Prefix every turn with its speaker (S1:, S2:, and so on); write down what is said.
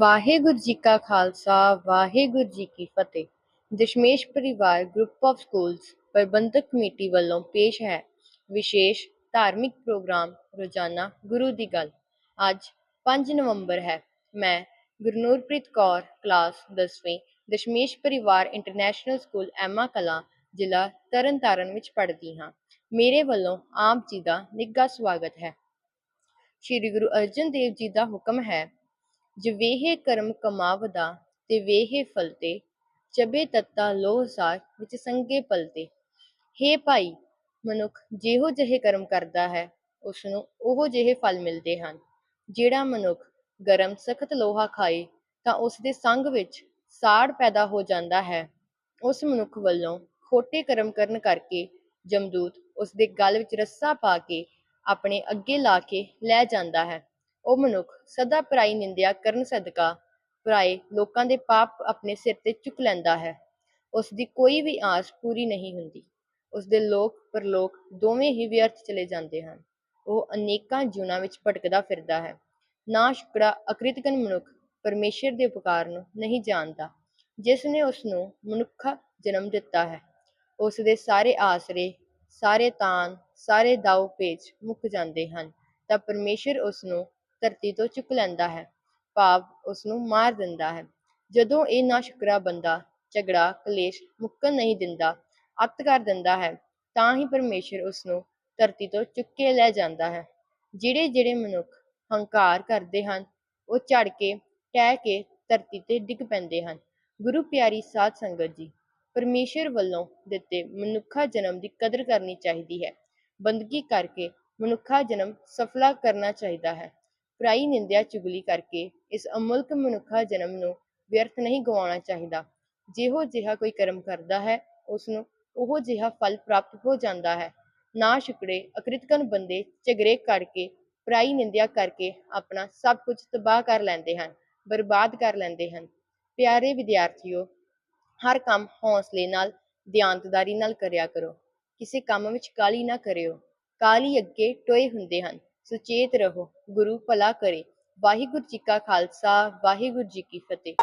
S1: ਵਾਹਿਗੁਰੂ ਜੀ ਕਾ ਖਾਲਸਾ, ਵਾਹਿਗੁਰੂ ਜੀ ਕੀ ਫਤਿਹ। Dashmesh Parivar group of schools Parbandhak committee ਵੱਲੋਂ ਪੇਸ਼ ਹੈ ਵਿਸ਼ੇਸ਼ ਧਾਰਮਿਕ ਪ੍ਰੋਗਰਾਮ ਰੋਜ਼ਾਨਾ ਗੁਰੂ ਦੀ ਗੱਲ। ਅੱਜ 5 ਨਵੰਬਰ ਹੈ। ਮੈਂ ਗੁਰਨੂਰਪ੍ਰੀਤ ਕੌਰ, ਕਲਾਸ 10ਵੀਂ ਦਸ਼ਮੇਸ਼ ਪਰਿਵਾਰ ਇੰਟਰਨੈਸ਼ਨਲ ਸਕੂਲ ਐਮਾ ਕਲਾਂ, ਜ਼ਿਲ੍ਹਾ ਤਰਨਤਾਰਨ ਵਿੱਚ ਪੜ੍ਹਦੀ ਹਾਂ। ਮੇਰੇ ਵੱਲੋਂ ਆਪ ਜੀ ਦਾ ਨਿੱਘਾ ਸਵਾਗਤ ਹੈ। ਸ੍ਰੀ ਗੁਰੂ ਅਰਜਨ ਦੇਵ ਜੀ ਦਾ ਹੁਕਮ ਹੈ ਜਵੇਹੇ ਕਰਮ ਕਮਾਵਦਾ ਤੇ ਵੇਹੇ ਫਲਤੇ ਚਬੇ ਤੱਤਾ ਲੋਹ ਸਾਰ ਵਿੱਚ ਸੰਗੇ ਪਲਤੇ ਹੇ ਭਾਈ, ਮਨੁੱਖ ਜਿਹੋ ਜਿਹੇ ਕਰਮ ਕਰਦਾ ਹੈ ਉਸ ਨੂੰ ਉਹ ਜਿਹੇ ਫਲ ਮਿਲਦੇ ਹਨ। ਜਿਹੜਾ ਮਨੁੱਖ ਗਰਮ ਸਖਤ ਲੋਹਾ ਖਾਏ, ਤਾਂ ਉਸ ਦੇ ਸੰਗ ਵਿੱਚ ਸਾੜ ਪੈਦਾ ਹੋ ਜਾਂਦਾ ਹੈ। ਉਸ ਮਨੁੱਖ ਵੱਲੋਂ ਖੋਟੇ ਕਰਮ ਕਰਨ ਕਰਕੇ ਜਮਦੂਤ ਉਸ ਦੇ ਗਲ ਵਿੱਚ ਰੱਸਾ ਪਾ ਕੇ ਆਪਣੇ ਅੱਗੇ ਲਾ ਕੇ ਲੈ ਜਾਂਦਾ ਹੈ। ਉਹ ਮਨੁੱਖ ਸਦਾ ਪਰਾਈ ਨਿੰਦਿਆ ਕਰਨ ਸਦਕਾ ਪਰਾਏ ਲੋਕਾਂ ਦੇ ਪਾਪ ਆਪਣੇ ਸਿਰ ਤੇ ਚੁੱਕ ਲੈਂਦਾ ਹੈ। ਉਸ ਦੀ ਕੋਈ ਵੀ ਆਸ ਪੂਰੀ ਨਹੀਂ ਹੁੰਦੀ। ਉਸ ਦੇ ਲੋਕ ਪਰਲੋਕ ਦੋਵੇਂ ਹੀ ਵਿਅਰਥ ਚਲੇ ਜਾਂਦੇ ਹਨ। ਉਹ ਅਨੇਕਾਂ ਜੂਨਾਂ ਵਿੱਚ ਭਟਕਦਾ ਫਿਰਦਾ ਹੈ। ਨਾ ਸ਼ੁਕਰਾ ਅਕ੍ਰਿਤਕਨ ਮਨੁੱਖ ਪਰਮੇਸ਼ਰ ਦੇ ਉਪਕਾਰ ਨੂੰ ਨਹੀਂ ਜਾਣਦਾ, ਜਿਸ ਨੇ ਉਸ ਨੂੰ ਮਨੁੱਖਾ ਜਨਮ ਦਿੱਤਾ ਹੈ। ਉਸ ਦੇ ਸਾਰੇ ਆਸਰੇ, ਸਾਰੇ ਤਾਨ, ਸਾਰੇ ਦਾਉ ਪੇਚ ਮੁੱਕ ਜਾਂਦੇ ਹਨ। ਤਾਂ ਪਰਮੇਸ਼ਰ ਉਸ ਨੂੰ ਧਰਤੀ ਤੋਂ ਚੁੱਕ ਲੈਂਦਾ ਹੈ, ਭਾਵ ਉਸ ਨੂੰ ਮਾਰ ਦਿੰਦਾ ਹੈ। ਜਦੋਂ ਇਹ ਨਾ ਸ਼ੁਕਰਾ ਬੰਦਾ ਝਗੜਾ, ਕਲੇਸ਼ ਮੁੱਕਣ ਨਹੀਂ ਦਿੰਦਾ, ਅੱਤ ਕਰ ਦਿੰਦਾ ਹੈ, ਤਾਂ ਹੀ ਪਰਮੇਸ਼ਰ ਉਸ ਨੂੰ ਧਰਤੀ ਤੋਂ ਚੁੱਕ ਕੇ ਲੈ ਜਾਂਦਾ ਹੈ। ਜਿਹੜੇ ਜਿਹੜੇ ਮਨੁੱਖ ਹੰਕਾਰ ਕਰਦੇ ਹਨ, ਉਹ ਝੜ ਕੇ, ਟਹਿ ਕੇ ਧਰਤੀ ਤੇ ਡਿੱਗ ਪੈਂਦੇ ਹਨ। ਗੁਰੂ ਪਿਆਰੀ ਸਾਧ ਸੰਗਤ ਜੀ, ਪਰਮੇਸ਼ਰ ਵੱਲੋਂ ਦਿੱਤੇ ਮਨੁੱਖਾ ਜਨਮ ਦੀ ਕਦਰ ਕਰਨੀ ਚਾਹੀਦੀ ਹੈ। ਬੰਦਗੀ ਕਰਕੇ ਮਨੁੱਖਾ ਜਨਮ ਸਫਲਾ ਕਰਨਾ ਚਾਹੀਦਾ ਹੈ। ਪਰਾਈ ਨਿੰਦਿਆ ਚੁਗਲੀ ਕਰਕੇ ਇਸ ਅਮੁਲਕ ਮਨੁੱਖਾ ਜਨਮ ਨੂੰ ਵਿਅਰਥ ਨਹੀਂ ਗਵਾਉਣਾ ਚਾਹੀਦਾ। ਜਿਹੋ ਜਿਹਾ ਕੋਈ ਕਰਮ ਕਰਦਾ ਹੈ ਉਸ ਨੂੰ ਉਹ ਜਿਹਾ ਫਲ ਪ੍ਰਾਪਤ ਹੋ ਜਾਂਦਾ ਹੈ। ਨਾ ਸ਼ੁਕਰੇ ਅਕ੍ਰਿਤਕਨ ਬੰਦੇ ਝਗਰੇ ਕਰਕੇ ਪਰਾਈ ਨਿੰਦਿਆ ਕਰਕੇ ਆਪਣਾ ਸਭ ਕੁਝ ਤਬਾਹ ਕਰ ਲੈਂਦੇ ਹਨ, ਬਰਬਾਦ ਕਰ ਲੈਂਦੇ ਹਨ। ਪਿਆਰੇ ਵਿਦਿਆਰਥੀਓ, ਹਰ ਕੰਮ ਹੌਸਲੇ ਨਾਲ ਧਿਆਨਤਦਾਰੀ ਨਾਲ ਕਰਿਆ ਕਰੋ। ਕਿਸੇ ਕੰਮ ਵਿੱਚ ਕਾਲੀ ਨਾ ਕਰਿਓ। ਕਾਲੀ ਅੱਗੇ ਟੋਏ ਹੁੰਦੇ ਹਨ। ਸੁਚੇਤ ਰਹੋ ਗੁਰੂ ਭਲਾ ਕਰੇ। ਵਾਹਿਗੁਰੂ ਜੀ ਕਾ ਖਾਲਸਾ ਵਾਹਿਗੁਰੂ ਜੀ ਕੀ ਫਤਿਹ।